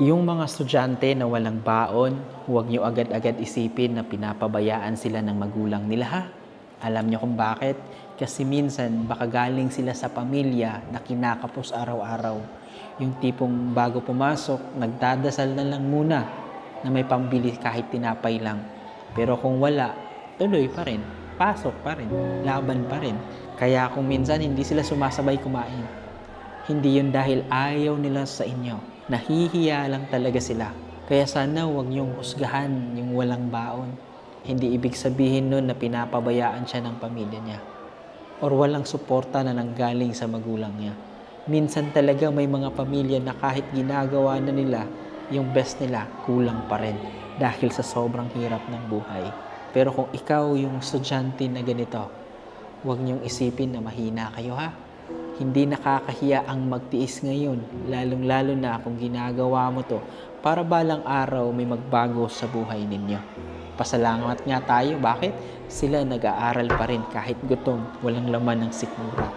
Yung mga estudyante na walang baon, huwag niyo agad-agad isipin na pinapabayaan sila ng magulang nila ha. Alam niyo kung bakit? Kasi minsan baka galing sila sa pamilya na kinakapos araw-araw. Yung tipong bago pumasok, nagdadasal na lang muna na may pambili kahit tinapay lang. Pero kung wala, tuloy pa rin. Pasok pa rin. Laban pa rin. Kaya kung minsan hindi sila sumasabay kumain, hindi yun dahil ayaw nila sa inyo. Nahihiya lang talaga sila. Kaya sana huwag niyong husgahan yung walang baon. Hindi ibig sabihin nun na pinapabayaan siya ng pamilya niya. Or walang suporta na nanggaling sa magulang niya. Minsan talaga may mga pamilya na kahit ginagawa na nila, yung best nila kulang pa rin dahil sa sobrang hirap ng buhay. Pero kung ikaw yung estudyante na ganito, huwag niyong isipin na mahina kayo ha. Hindi nakakahiya ang magtiis ngayon, lalong-lalo na kung ginagawa mo to para balang araw may magbago sa buhay ninyo. Pasalamat nga tayo, bakit? Sila nag-aaral pa rin kahit gutom, walang laman ng sikmura.